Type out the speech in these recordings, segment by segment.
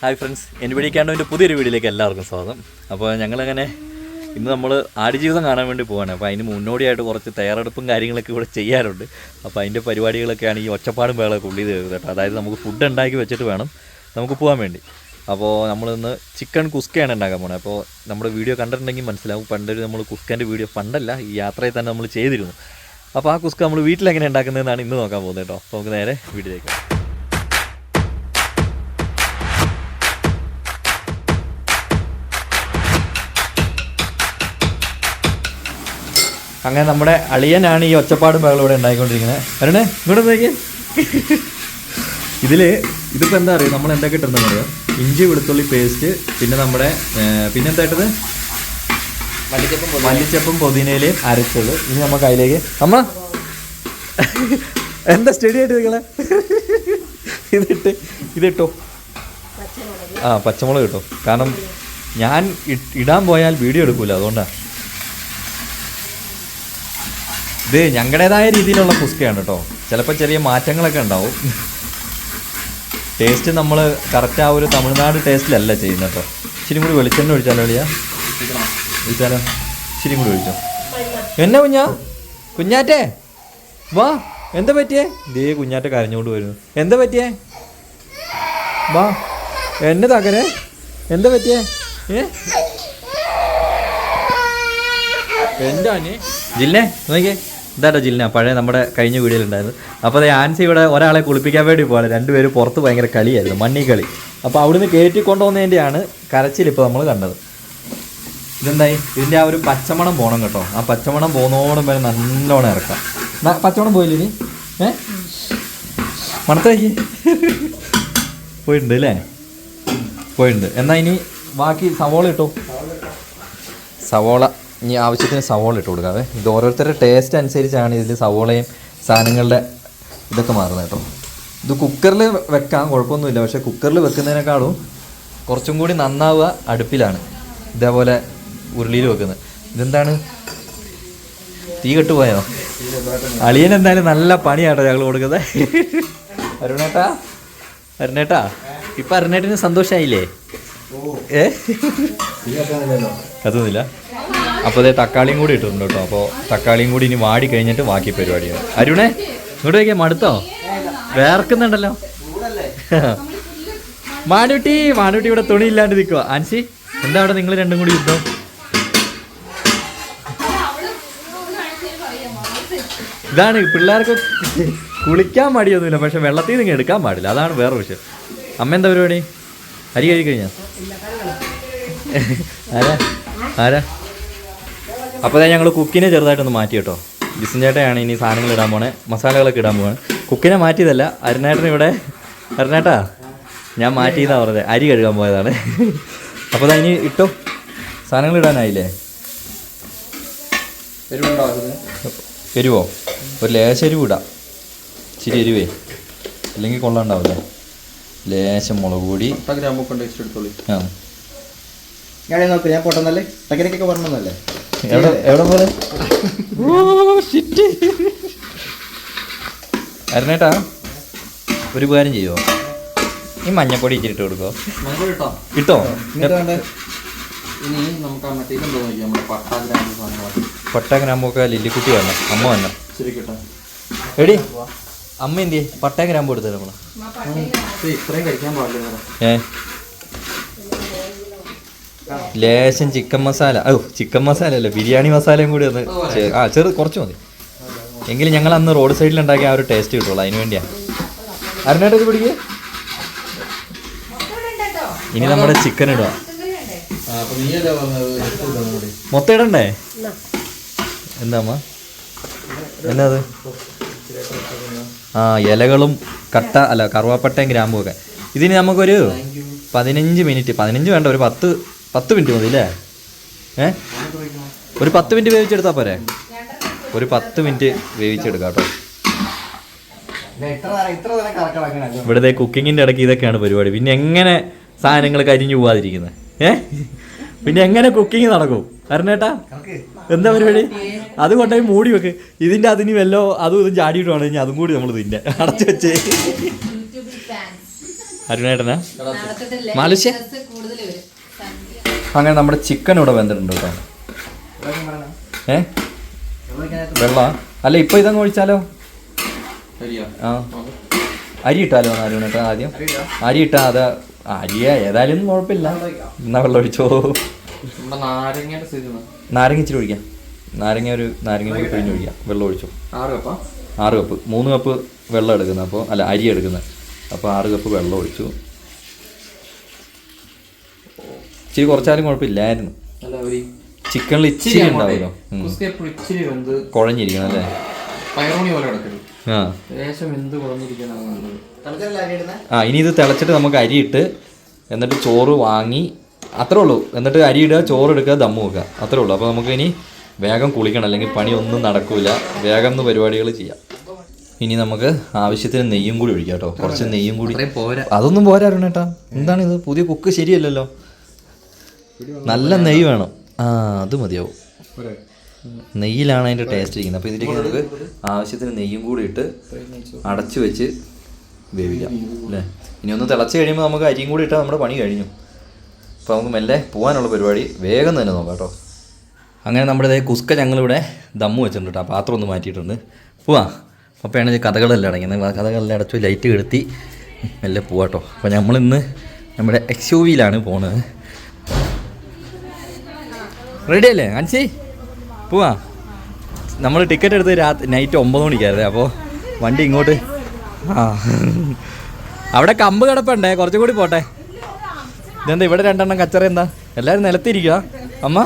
Hi friends. എന്റെ വീടിക്കാണ്ടതിന്റെ പുതിയൊരു വീഡിയോയിലേക്ക് എല്ലാവർക്കും സ്വാഗതം. അപ്പോൾ ഞങ്ങളങ്ങനെ ഇന്ന് നമ്മൾ ആടുജീവിതം കാണാൻ വേണ്ടി പോവാണ്. അപ്പോൾ അതിന് മുന്നോടിയായിട്ട് കുറച്ച് തയ്യാറെടുപ്പും കാര്യങ്ങളൊക്കെ ഇവിടെ ചെയ്യാറുണ്ട് അപ്പോൾ അതിന്റെ പരിപാടികളൊക്കെയാണ് ഈ ഒച്ചപ്പാടും വേളൊക്കെ ഉള്ളിൽ കേട്ടോ. അതായത് നമുക്ക് ഫുഡ് ഉണ്ടാക്കി വെച്ചിട്ട് വേണം നമുക്ക് പോകാൻ വേണ്ടി. അപ്പോൾ നമ്മളിന്ന് ചിക്കൻ കുസ്കയാണ് ഉണ്ടാക്കാൻ പോകുന്നത് അപ്പോൾ നമ്മുടെ വീഡിയോ കണ്ടിട്ടുണ്ടെങ്കിൽ മനസ്സിലാവും. പണ്ടൊരു നമ്മൾ കുസ്കന്റെ വീഡിയോ പണ്ടല്ല ഈ യാത്രയിൽ തന്നെ നമ്മൾ ചെയ്തിരുന്നു. അപ്പോൾ ആ കുസ്ക നമ്മൾ വീട്ടിലെങ്ങനെ ഉണ്ടാക്കുന്നതെന്നാണ് ഇന്ന് നോക്കാൻ പോകുന്നത് കേട്ടോ. നമുക്ക് നേരെ വീഡിയോയിലേക്ക് അങ്ങനെ നമ്മുടെ അളിയനാണ് ഈ ഒച്ചപ്പാട് മകൾ ഇവിടെ ഉണ്ടായിക്കൊണ്ടിരിക്കുന്നത്. അരണേ ഇങ്ങോട്ട് നോക്കിയേ ഇതിൽ ഇതിപ്പോൾ എന്താ അറിയോ? നമ്മൾ എന്തൊക്കെ കിട്ടുന്നത് അറിയോ? ഇഞ്ചി വെളുത്തുള്ളി പേസ്റ്റ് പിന്നെ നമ്മുടെ പിന്നെ എന്തായിട്ടത് മല്ലിച്ചപ്പും പുതിനയിൽ. അരച്ചത്. ഇനി നമുക്ക് അതിലേക്ക്. അമ്മ! എന്താ സ്റ്റഡി ആയിട്ട് നിങ്ങളെ ഇതിട്ട് ഇതിട്ടോ? ആ പച്ചമുളക് കിട്ടോ കാരണം ഞാൻ ഇടാൻ പോയാൽ വീഡിയോ എടുക്കൂല അതുകൊണ്ടാണ് ഇത് ഞങ്ങളുടേതായ രീതിയിലുള്ള കുസ്കയാണ് കേട്ടോ. ചിലപ്പോൾ ചെറിയ മാറ്റങ്ങളൊക്കെ ഉണ്ടാവും. ടേസ്റ്റ് നമ്മൾ കറക്റ്റ് ആ ഒരു തമിഴ്നാട് ടേസ്റ്റിലല്ല ചെയ്യുന്നത് കേട്ടോ. ഇച്ചിരി കൂടി വെളിച്ചെണ്ണ ഒഴിച്ചാലോ വിളിയാ ഒഴിച്ചാലോ? ഇച്ചിരി കൂടി ഒഴിച്ചോ? എന്നാ കുഞ്ഞാ? കുഞ്ഞാറ്റേ? വാ എന്താ പറ്റിയേ? ദേ കുഞ്ഞാറ്റ കരഞ്ഞുകൊണ്ട് വരുന്നു. എന്താ പറ്റിയേ? വാ എന്നെ തകരെ. എന്താ പറ്റിയേ? ഏ? എന്താ ജില്ലേ നോക്കിയേ. ഇതാട്ടോ ജില്ല? പഴയ നമ്മുടെ കഴിഞ്ഞ വീഡിയോയിലുണ്ടായിരുന്നു അപ്പോൾ അത് ആൻസി ഇവിടെ ഒരാളെ കുളിപ്പിക്കാൻ വേണ്ടി പോകാൻ രണ്ടുപേരും പുറത്ത് ഭയങ്കര കളിയായിരുന്നു മണ്ണി കളി. അപ്പോൾ അവിടുന്ന് കയറ്റി കൊണ്ടുവന്നതിന്റെയാണ് കരച്ചിൽ ഇപ്പോൾ നമ്മൾ കണ്ടത്. ഇതെന്തായി? ഇതിന്റെ ആ ഒരു പച്ചമണം പോകണം കേട്ടോ. ആ പച്ചമണം പോകുന്നോടും വരെ നല്ലോണം ഇറക്കാം. പച്ചമണം പോയില്ലേ ഇനി? ഏ? മണത്തേക്ക് പോയിട്ടുണ്ട് അല്ലേ? പോയിട്ടുണ്ട്. എന്നാൽ ഇനി ബാക്കി സവോള ഇട്ടോ? സവോള. ഇനി ആവശ്യത്തിന് സവോള ഇട്ട് കൊടുക്കാവേ ഇത് ഓരോരുത്തരുടെ ടേസ്റ്റ് അനുസരിച്ചാണ് ഇതിൽ സവോളയും സാധനങ്ങളുടെ ഇതൊക്കെ മാറുന്നത് കേട്ടോ. ഇത് കുക്കറിൽ വെക്കാം കുഴപ്പമൊന്നുമില്ല. പക്ഷേ കുക്കറിൽ വെക്കുന്നതിനേക്കാളും കുറച്ചും കൂടി നന്നാവുക അടുപ്പിലാണ്. ഇതേപോലെ ഉരുളിയിൽ വെക്കുന്നത്. ഇതെന്താണ്? തീ കെട്ടുപോയോ? അളിയൻ എന്തായാലും നല്ല പണിയാട്ടോ ഞങ്ങൾ കൊടുക്കുന്നത്. അരുണേട്ടാ? അരുണേട്ടാ? ഇപ്പം അരുണേട്ടിന് സന്തോഷമായില്ലേ ഏ? കത്തുന്നില്ല. അപ്പോൾ അതേ തക്കാളിയും കൂടി ഇട്ടിട്ടുണ്ട് കേട്ടോ. അപ്പോൾ തക്കാളിയും കൂടി ഇനി വാടി കഴിഞ്ഞിട്ട് ബാക്കി പരിപാടിയാണ്. അരുണേ ഇങ്ങോട്ട് വയ്ക്കാം മടുത്തോ? വേർക്കുന്നുണ്ടല്ലോ. മാനുട്ടി മാനുട്ടി ഇവിടെ തുണി ഇല്ലാണ്ട് നിൽക്കുക ആൻസി എന്താ അവിടെ നിങ്ങൾ രണ്ടും കൂടി യുദ്ധം? ഇതാണ് പിള്ളേർക്ക് കുളിക്കാൻ മടിയൊന്നുമില്ല പക്ഷെ വെള്ളത്തിൽ നിന്ന് എടുക്കാൻ പാടില്ല. അതാണ് വേറെ വിഷയം. അമ്മ എന്താ പരിപാടി? അരി കഴിക്കഴിഞ്ഞ കഴിഞ്ഞാ? ആരാ? ആരാ? അപ്പോൾ അതായത് ഞങ്ങൾ കുക്കിനെ ചെറുതായിട്ടൊന്ന് മാറ്റി കേട്ടോ. ജിസിൻ ചേട്ടയാണ് ഇനി സാധനങ്ങൾ ഇടാൻ പോണേ. മസാലകളൊക്കെ ഇടാൻ പോകണേ കുക്കിനെ മാറ്റിയതല്ല അരുണേട്ടൻ ഇവിടെ അരുണേട്ടാ ഞാൻ മാറ്റിയതാണ് പറഞ്ഞത് അരി കഴുകാൻ പോയതാണ്. അപ്പോൾ ഇനി ഇട്ടോ. സാധനങ്ങൾ ഇടാനായില്ലേ? എരിവോ? ഒരു ലേശം എരിവ് ഇടാം. ഇച്ചിരി എരിവേ. അല്ലെങ്കിൽ കൊള്ളാണ്ടാവില്ലേ? ലേശം മുളക് പൊടി. ആ. ഞാൻ നോക്ക് ഞാൻ പൊട്ടുന്നല്ലേ? തകരക്കൊക്കെ പറഞ്ഞല്ലേ എവിടെ എവിടെ പോലെ? അരണേട്ടാ ഒരു ഉപകാരം ചെയ്യുമോ ഈ മഞ്ഞപ്പൊടി ഇച്ചിരി ഇട്ട് കൊടുക്കോ? കിട്ടോ ഇട്ടോ? പട്ട ഗ്രാമ്പൊക്കെ ലില്ലിക്കുട്ടി വന്ന അമ്മ വന്ന. ശരി കിട്ടോ എടി അമ്മ എന്തിയെ? പട്ട ഗ്രാമ്പ് കൊടുത്തത് നമ്മൾ ഇത്രയും കഴിക്കാൻ പാടില്ല വേറെ. ലേശം ചിക്കൻ മസാല. ഓ ചിക്കൻ മസാല അല്ല ബിരിയാണി മസാലയും കൂടി ഒന്ന് ആ ചെറു കുറച്ച് മതി. എങ്കിലും ഞങ്ങൾ അന്ന് റോഡ് സൈഡിൽ ഉണ്ടാക്കിയ ആ ഒരു ടേസ്റ്റ് കിട്ടുള്ളൂ അതിന് വേണ്ടിയാ. അരുണേട്ട ഇത് പിടിക്കുക ഇനി നമ്മുടെ ചിക്കൻ ഇടുക. മൊത്തം ഇടണ്ടേ? എന്താമ്മ എന്നാ അത്? ആ ഇലകളും കട്ട അല്ല കറുവാപ്പട്ടയും ഗ്രാമ്പും ഒക്കെ. ഇതിന് നമുക്കൊരു പതിനഞ്ച് മിനിറ്റ് പതിനഞ്ച് വേണ്ട ഒരു പത്ത് പത്ത് മിനിറ്റ് മതി അല്ലേ ഏ? ഒരു പത്ത് മിനിറ്റ് വേവിച്ചെടുത്താൽ പോരെ? ഒരു പത്ത് മിനിറ്റ് വേവിച്ചെടുക്കാം കേട്ടോ. ഇവിടുത്തെ കുക്കിങ്ങിന്റെ ഇടയ്ക്ക് ഇതൊക്കെയാണ് പരിപാടി. പിന്നെ എങ്ങനെ സാധനങ്ങൾ കരിഞ്ഞു പോവാതിരിക്കുന്നത് ഏ? പിന്നെ എങ്ങനെ കുക്കിംഗ് നടക്കും? അരണേട്ടാ എന്താ പരിപാടി? അത് കൊണ്ടുപോയി മൂടി വെക്ക്. ഇതിന്റെ അതിന് വല്ലോ അതും ഇതും ചാടിയിട്ട് വേണം ഇനി അതും കൂടി നമ്മൾ തിന്നെ. അടച്ചു വെച്ചേ. അരുണേട്ടനാ? നടത്തിട്ടില്ലേ? അങ്ങനെ നമ്മുടെ ചിക്കൻ ഇവിടെ വെന്തിട്ടുണ്ട് കേട്ടോ. ഏ? വെള്ള അല്ല ഇപ്പൊ ഇതങ്ങ് ഒഴിച്ചാലോ? ആ. അരി ഇട്ടാലോ അരുണേട്ടാ ആദ്യം? അരി ഇട്ടാ അത് അരിയ ഏതായാലും കുഴപ്പമില്ല. എന്നാ വെള്ളം ഒഴിച്ചോ? നാരങ്ങ ഇച്ചിരി ഒഴിക്കാം. നാരങ്ങ ഒരു നാരങ്ങ കൂടി പിഴിഞ്ഞ് ഒഴിക്കാം. വെള്ളം ഒഴിച്ചു. ആറ് കപ്പ്? ആറ് കപ്പ്. മൂന്ന് കപ്പ് വെള്ളം എടുക്കുന്നത് അപ്പോൾ അല്ല അരി എടുക്കുന്നത്. അപ്പോൾ ആറ് കപ്പ് വെള്ളം ഒഴിച്ചു. ഇച്ചിരി കുറച്ചാലും കുഴപ്പമില്ലായിരുന്നു. ചിക്കനിൽ ഇച്ചിരി ഉണ്ടാവുമല്ലോ കുഴഞ്ഞിരിക്കണം അല്ലേ? പയറോണി പോലെ കിടക്കരുത്. ആ. ഇനി ഇത് തിളച്ചിട്ട് നമുക്ക് അരി ഇട്ട് എന്നിട്ട് ചോറ് വാങ്ങി അത്രേ ഉള്ളൂ. എന്നിട്ട് അരി ഇടുക ചോറ് എടുക്കുക ദമ്മ് വെക്കുക. അത്രേ ഉള്ളൂ. അപ്പോൾ നമുക്ക് ഇനി വേഗം കുളിക്കണം. അല്ലെങ്കിൽ പണിയൊന്നും ഒന്നും നടക്കൂല. വേഗം ഒന്ന് പരിപാടികൾ ചെയ്യാം. ഇനി നമുക്ക് ആവശ്യത്തിന് നെയ്യും കൂടി ഒഴിക്കാം കേട്ടോ. കുറച്ച് നെയ്യും കൂടി. അതൊന്നും പോരാ അരുണേട്ടാ. എന്താണിത് ഇത്? പുതിയ കുക്ക് ശരിയല്ലല്ലോ. നല്ല നെയ്യ് വേണം. ആ അത് മതിയാവും. നെയ്യിലാണ് അതിന്റെ ടേസ്റ്റ് ഇരിക്കുന്നത്. അപ്പോൾ ഇതിലേക്ക് നമുക്ക് ആവശ്യത്തിന് നെയ്യും കൂടി ഇട്ട് അടച്ചു വെച്ച് വേവിക്കാം അല്ലേ? ഇനി ഒന്ന് തിളച്ച് കഴിയുമ്പോൾ നമുക്ക് അരിയും കൂടി ഇട്ടാൽ നമ്മുടെ പണി കഴിഞ്ഞു. അപ്പോൾ നമുക്ക് മെല്ലെ പോകാനുള്ള പരിപാടി വേഗം തന്നെ നോക്കാം കേട്ടോ. അങ്ങനെ നമ്മുടെ കുസ്ക ഞങ്ങളിവിടെ ദമ്മ് വെച്ചിട്ടുണ്ട് കേട്ടോ. ആ പാത്രം ഒന്ന് മാറ്റിയിട്ടുണ്ട്. പോവാ. അപ്പോഴാണ് ഞാൻ കഥകളെല്ലാം അടങ്ങിയത് കഥകളെല്ലാം അടച്ചു ലൈറ്റ് കെടുത്തി മെല്ലെ പോവാട്ടോ അപ്പോൾ നമ്മളിന്ന് നമ്മുടെ എക്സ് യു വിയിലാണ് പോണത്. റെഡി അല്ലേ? അൻസി പോവാ. നമ്മൾ ടിക്കറ്റ് എടുത്ത് രാത്രി നൈറ്റ് ഒമ്പത് മണിക്കായിരുന്നേ അപ്പോൾ വണ്ടി ഇങ്ങോട്ട് ആ. അവിടെ കമ്പ് കിടപ്പുണ്ടേ കുറച്ചും കൂടി പോട്ടെ. ഇതെന്താ ഇവിടെ രണ്ടെണ്ണം കച്ചറ എന്താ? എല്ലാവരും നിലത്തിരിക്കുക അമ്മ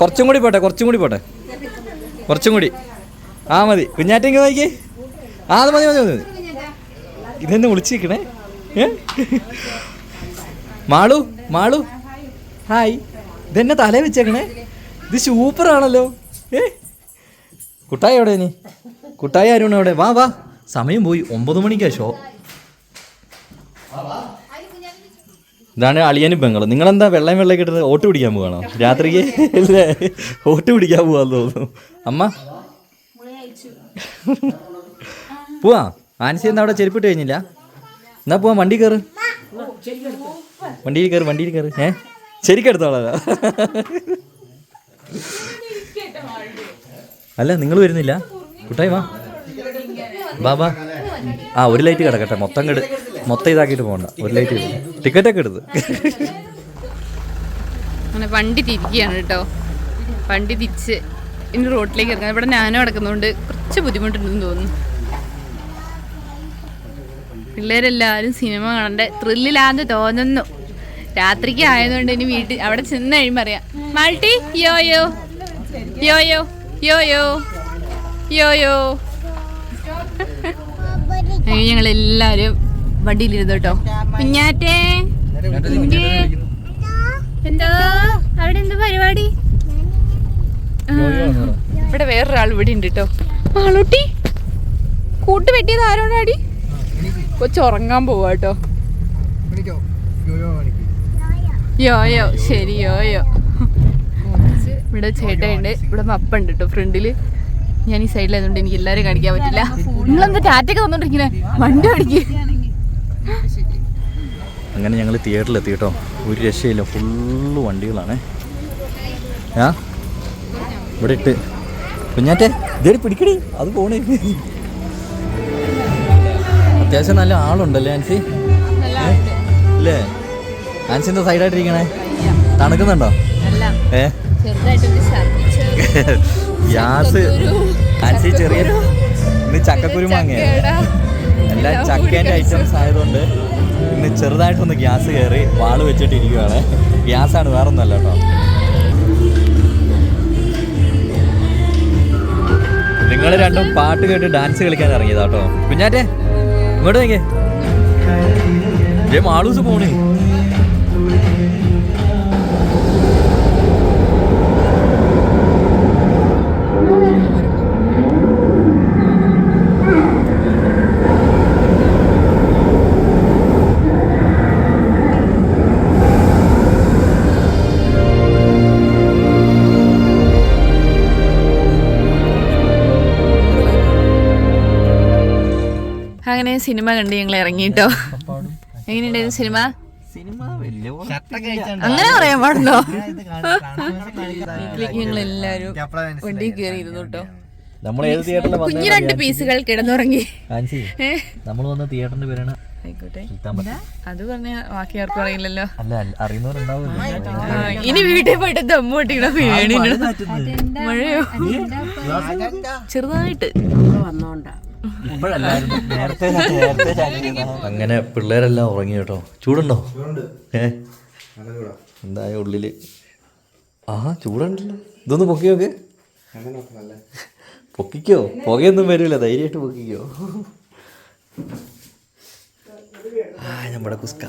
കുറച്ചും കൂടി പോട്ടെ കുറച്ചും കൂടി പോട്ടെ. കുറച്ചും കൂടി. ആ മതി. കുഞ്ഞാറ്റെങ്കിൽ നോക്കി. ആ അത് മതി മതി മതി ഇതെന്നെ വിളിച്ചിരിക്കണേ? മാളു മാളു. ഹായ്. ഇതെന്നെ തല വെച്ചേക്കണേ. ഇത് സൂപ്പറാണല്ലോ ഏ? കുട്ടായി എവിടെ നീ കുട്ടായി ആരുണ് എവിടെ? വാ വാ. സമയം പോയി ഒമ്പത് മണിക്കാ ഷോ ഇതാണ് അളിയനും പെങ്ങളും. നിങ്ങളെന്താ വെള്ളം വെള്ളം കിട്ടുന്നത് ഓട്ട് പിടിക്കാൻ പോവാണോ? രാത്രിക്ക്? അല്ലേ ഓട്ട് പിടിക്കാൻ പോവാന്ന് തോന്നുന്നു. അമ്മ? പോവാ. ആൻസി എന്താ അവിടെ ചെരുപ്പിട്ട് കഴിഞ്ഞില്ല? എന്നാ പോവാ വണ്ടി കയറ് വണ്ടിയിൽ കയറ് വണ്ടിയിൽ കയറ് ഏ? ശരിക്കെടുത്തോളാ അല്ല നിങ്ങൾ വരുന്നില്ല? കുട്ടായി വാ. വാ ആ ഒരു ലൈറ്റ് കിടക്കട്ടെ. മൊത്തം കെട് മൊത്തം ഇതാക്കിയിട്ട് പോകണ്ട ഒരു ലൈറ്റ് ടിക്കറ്റ് ഒക്കെ എടുത്ത്. അങ്ങനെ വണ്ടി തിരിക്കുകയാണ് കേട്ടോ. വണ്ടി തിരിച്ച് ഇനി റോഡിലേക്ക് ഇറങ്ങാൻ ഇവിടെ ഞാനും അടക്കുന്നതുകൊണ്ട് കുറച്ച് ബുദ്ധിമുട്ടുണ്ടെന്ന് തോന്നുന്നു. പിള്ളേരെല്ലാവരും സിനിമ കാണണ്ട? ത്രില്ലിലാന്ന് തോന്നുന്നു. രാത്രിക്ക് ആയതുകൊണ്ട് ഇനി വീട്ടിൽ അവിടെ ചെന്ന് കഴിയുമ്പോൾ അറിയാം. മാൾട്ടി യോയോ? യോയോ? യോയോ? യോയോ? യോ ഞങ്ങൾ എല്ലാരും വണ്ടിയിലിരുന്നു കേട്ടോ. കുഞ്ഞാറ്റേ കുഞ്ഞേ. എന്തോ? അവിടെ എന്താ പരിപാടി? ഇവിടെ വേറൊരാൾ ഇവിടെ ഉണ്ട് കേട്ടോ. മാളൂട്ടി കൂട്ട് വെട്ടിയത് ആരോടാടി? കൊച്ചുറങ്ങാൻ പോവാട്ടോ പോവാ കേട്ടോ. യോയോ ശരി യോയോ ഇവിടെ ചേട്ടയുണ്ട് ഇവിടെ മപ്പുണ്ട് കേട്ടോ ഫ്രണ്ടിൽ. ഞാൻ ഈ സൈഡിലായതുകൊണ്ട് എനിക്ക് എല്ലാവരും കാണിക്കാൻ പറ്റില്ല. നിങ്ങളെന്താ ടാറ്റൊക്കെ തന്നോണ്ടിരിക്കണേ വണ്ടി ഓടിക്ക്. അങ്ങനെ ഞങ്ങൾ തിയേറ്ററിൽ എത്തി കേട്ടോ ഒരു രക്ഷയില്ല ഫുള്ള് വണ്ടികളാണ്. ആ? ഇവിടെ ഇട്ട്. കുഞ്ഞാറ്റെ ഇതേടി പിടിക്കടി. അത് പോണേ. അത്യാവശ്യം നല്ല ആളുണ്ടല്ലേ ആൻസി? ഏ? ആൻസി എന്താ സൈഡായിട്ടിരിക്കണേ തണുക്കുന്നുണ്ടോ? ഏ? ഗ്യാസ്. ആൻസി ചെറിയ ഇന്ന് ചക്കക്കുരു മാങ്ങ എല്ലാ ചക്കേന്റെ ഐറ്റംസ് ആയതുകൊണ്ട് ഇന്ന് ചെറുതായിട്ടൊന്ന് ഗ്യാസ് കയറി വാൾ വെച്ചിട്ട് ഇരിക്കുവാണ് ഗ്യാസാണ് വേറൊന്നുമല്ല ഒന്നല്ല കേട്ടോ. നിങ്ങൾ രണ്ടും പാട്ട് കേട്ട് ഡാൻസ് കളിക്കാൻ ഇറങ്ങിയതാട്ടോ കുഞ്ഞാറ്റേ ഇങ്ങോട്ട് നോക്കേ ഏ മാളൂസ് പോണേ. അങ്ങനെ സിനിമ കണ്ട് ഞങ്ങൾ ഇറങ്ങിട്ടോ? എങ്ങനെയുണ്ടായിരുന്നു സിനിമ? സിനിമ വലിയ അങ്ങനെ പറയാൻ പാടുണ്ടോ? വീട്ടിലേക്ക് ഞങ്ങൾ എല്ലാരും വണ്ടി കയറി ഇരുന്നു കേട്ടോ നമ്മൾ ഏത് തിയേറ്ററിൽ കുഞ്ഞു രണ്ട് പീസുകൾ കിടന്നുറങ്ങി. നമ്മൾ വന്ന തിയേറ്ററിന്റെ പേരാണ്. അത് പറഞ്ഞ ബാക്കി ആർക്കും അറിയില്ലല്ലോ. ഇനി വീട്ടിൽ പോയിട്ട് ദമ്മ് പൊട്ടിക്കണ പേടി മഴയോ? ചെറുതായിട്ട്. അങ്ങനെ പിള്ളേരെല്ലാം ഉറങ്ങി കേട്ടോ. ചൂടുണ്ടോ? ഏ? എന്തായ ഉള്ളിൽ? ആ ചൂടുണ്ടല്ലോ. ഇതൊന്ന് പൊക്കി നോക്ക്. പൊക്കിക്കോ? പുകയൊന്നും വരില്ല. ധൈര്യമായിട്ട് പൊക്കിക്കോ. ആ നമ്മുടെ കുസ്ക.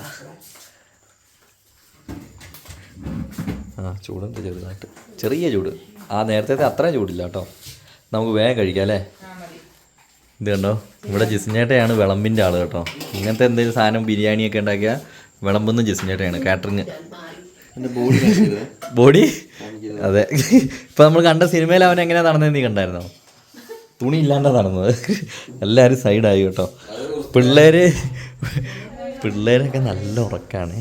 ആ ചൂടുണ്ട് ചെറുതായിട്ട്. ചെറിയ ചൂട്. ആ നേരത്തെ അത്രയും ചൂടില്ല കേട്ടോ. നമുക്ക് വേഗം കഴിക്കാം അല്ലേ? ഇത് കണ്ടോ? ഇവിടെ ജിസ്നേട്ടയാണ് വിളമ്പിന്റെ ആൾ കേട്ടോ. ഇങ്ങനത്തെ എന്തെങ്കിലും സാധനം ബിരിയാണിയൊക്കെ ഉണ്ടാക്കിയാൽ വിളമ്പുന്ന ജിസ്നേട്ടയാണ് കാറ്ററിങ്. ബോഡി അതെ. ഇപ്പൊ നമ്മൾ കണ്ട സിനിമയിൽ അവൻ എങ്ങനെയാ നടന്നത് നീ കണ്ടായിരുന്നോ? തുണി ഇല്ലാണ്ട നടന്നത്. എല്ലാവരും സൈഡായി കേട്ടോ. പിള്ളേര് പിള്ളേരൊക്കെ നല്ല ഉറക്കാണ്.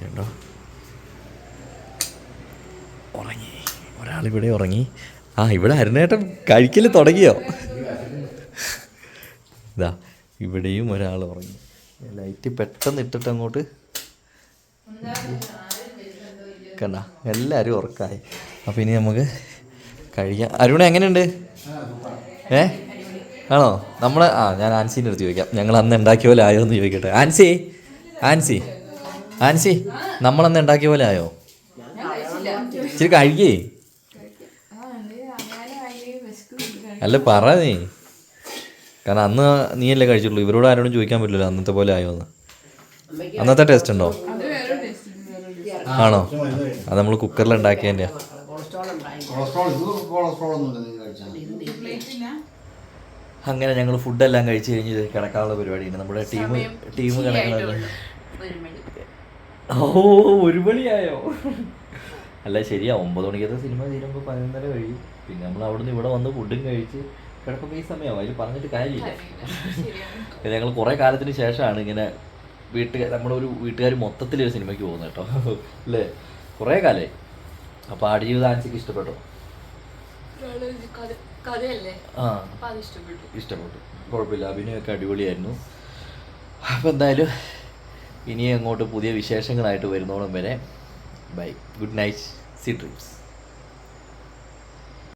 കേട്ടോ ഉറങ്ങി. ഒരാളിവിടെ ഉറങ്ങി. ആ ഇവിടെ അരുണേട്ടൻ കഴിക്കൽ തുടങ്ങിയോ? ഇതാ ഇവിടെയും ഒരാൾ ഉറങ്ങി. ലൈറ്റ് പെട്ടെന്ന് ഇട്ടിട്ട് അങ്ങോട്ട് കണ്ട എല്ലാവരും ഉറക്കായി. അപ്പോൾ ഇനി നമുക്ക് കഴിക്കാം. അരുണ എങ്ങനെയുണ്ട്? ഏ? ആണോ? നമ്മൾ ആ ഞാൻ ആൻസീന്റെ അടുത്ത് ചോദിക്കാം. ഞങ്ങൾ അന്ന് ഉണ്ടാക്കിയ പോലെ ആയോ എന്ന് ചോദിക്കട്ടെ. ആൻസി ആൻസി ആൻസി നമ്മളന്ന് ഉണ്ടാക്കിയ പോലെ ആയോ? ഇച്ചിരി കഴിക്കേ അല്ല പറ നീ. കാരണം അന്ന് നീയല്ലേ കഴിച്ചുള്ളൂ ഇവരോട് ആരോടും ചോദിക്കാൻ പറ്റില്ലല്ലോ അന്നത്തെ പോലെ ആയോ എന്ന്. അന്നത്തെ ടേസ്റ്റ് ഉണ്ടോ? ആണോ? അത് നമ്മൾ കുക്കറിൽ ഉണ്ടാക്കിയതിന്റെ അങ്ങനെ ഞങ്ങൾ ഫുഡെല്ലാം കഴിച്ച് കഴിഞ്ഞ് കിടക്കാനുള്ള പരിപാടിയുണ്ട്. നമ്മുടെ ടീം ടീം കിടക്കാനുള്ള ഓ ഒരു മണിയായോ? അല്ല ശരിയാ ഒമ്പത് മണിക്കത്തെ സിനിമ തീരുമ്പോൾ പതിനൊന്നര കഴിയും. പിന്നെ നമ്മൾ അവിടുന്ന് ഇവിടെ വന്ന് ഫുഡും കഴിച്ച് കിടക്കുമ്പോൾ ഈ സമയമാവും അതിൽ പറഞ്ഞിട്ട് കാര്യമില്ല. ഞങ്ങൾ കുറേ കാലത്തിന് ശേഷമാണ് ഇങ്ങനെ വീട്ടുകാർ നമ്മുടെ ഒരു വീട്ടുകാർ മൊത്തത്തിൽ ഒരു സിനിമയ്ക്ക് പോകുന്നത് കേട്ടോ. അല്ലേ? കുറേ കാലേ. അപ്പോൾ ആടുജീവിതം ആൻസിക്ക് ഇഷ്ടപ്പെട്ടോ? ആ. ഇഷ്ടപ്പെട്ടു. കുഴപ്പമില്ല. അഭിനയമൊക്കെ അടിപൊളിയായിരുന്നു. അപ്പോൾ എന്തായാലും ഇനി അങ്ങോട്ട് പുതിയ വിശേഷങ്ങളായിട്ട് വരുന്നോളം വരെ bye. Good night. See dreams